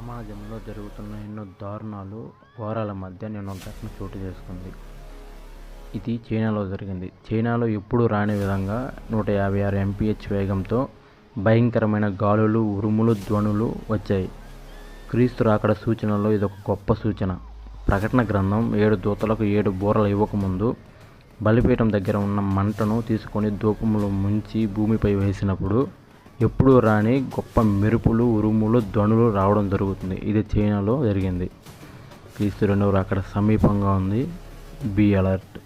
సమాజంలో జరుగుతున్న ఎన్నో దారుణాలు ఘోరాల మధ్య నేను ఘటన చోటు చేసుకుంది. ఇది చైనాలో జరిగింది. చైనాలో ఎప్పుడూ రాని విధంగా నూట యాభై ఆరు ఎంపీహెచ్ వేగంతో భయంకరమైన గాలులు ఉరుములు ధ్వనులు వచ్చాయి. క్రీస్తు రాకడ సూచనలో ఇదొక గొప్ప సూచన. ప్రకటన గ్రంథం ఏడు దూతలకు ఏడు బూరలు ఇవ్వకముందు బలిపీఠం దగ్గర ఉన్న మంటను తీసుకొని ధూపములు ముంచి భూమిపై వేసినప్పుడు ఎప్పుడూ రాని గొప్ప మెరుపులు ఉరుములు ధ్వనులు రావడం జరుగుతుంది. ఇది చైనాలో జరిగింది. క్రీస్తు రెండవ అక్కడ సమీపంగా ఉంది. Be alert.